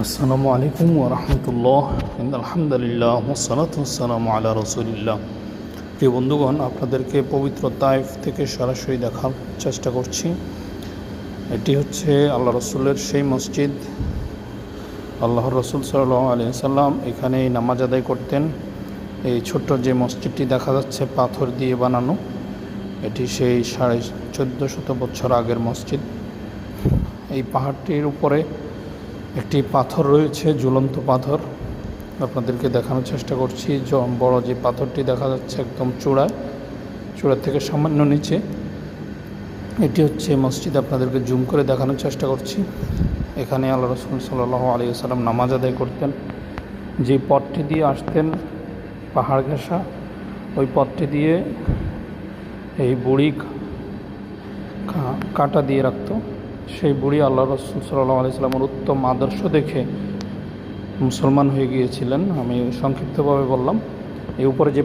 আসসালামু আলাইকুম ওরহমতুল্লাহ আলহামদুলিল্লাহ ওসালাতাম আলা রসুলিল্লাহ। প্রিয় বন্ধুগণ, আপনাদেরকে পবিত্র তাইফ থেকে সরাসরি দেখার চেষ্টা করছি। এটি হচ্ছে আল্লাহ রসুলের সেই মসজিদ। আল্লাহ রসুল সাল্লাহ আলি সাল্লাম এখানে নামাজ আদায় করতেন। এই ছোট্ট যে মসজিদটি দেখা যাচ্ছে, পাথর দিয়ে বানানো, এটি সেই সাড়ে চোদ্দ শত বছর আগের মসজিদ। এই পাহাড়টির উপরে একটি পাথর রয়েছে, ঝুলন্ত পাথর। আপনাদেরকে দেখানোর চেষ্টা করছি বড় যে পাথরটি দেখা যাচ্ছে একদম চূড়ায়, চূড়ার থেকে সামান্য নিচে। এটি হচ্ছে মসজিদ, আপনাদেরকে জুম করে দেখানোর চেষ্টা করছি। এখানে আল্লাহ রসুল সাল্লাহ আলী সাল্লাম নামাজ আদায় করতেন। যে পথটি দিয়ে আসতেন, পাহাড় ঘেঁষা, ওই পথটি দিয়ে এই বুড়ি কাটা দিয়ে রাখতো। সেই বুড়ি আল্লাহ রসুল সাল্লাহ আলাইসাল্লামের উত্তম আদর্শ দেখে মুসলমান হয়ে গিয়েছিলেন। আমি সংক্ষিপ্তভাবে বললাম, এই উপরে যে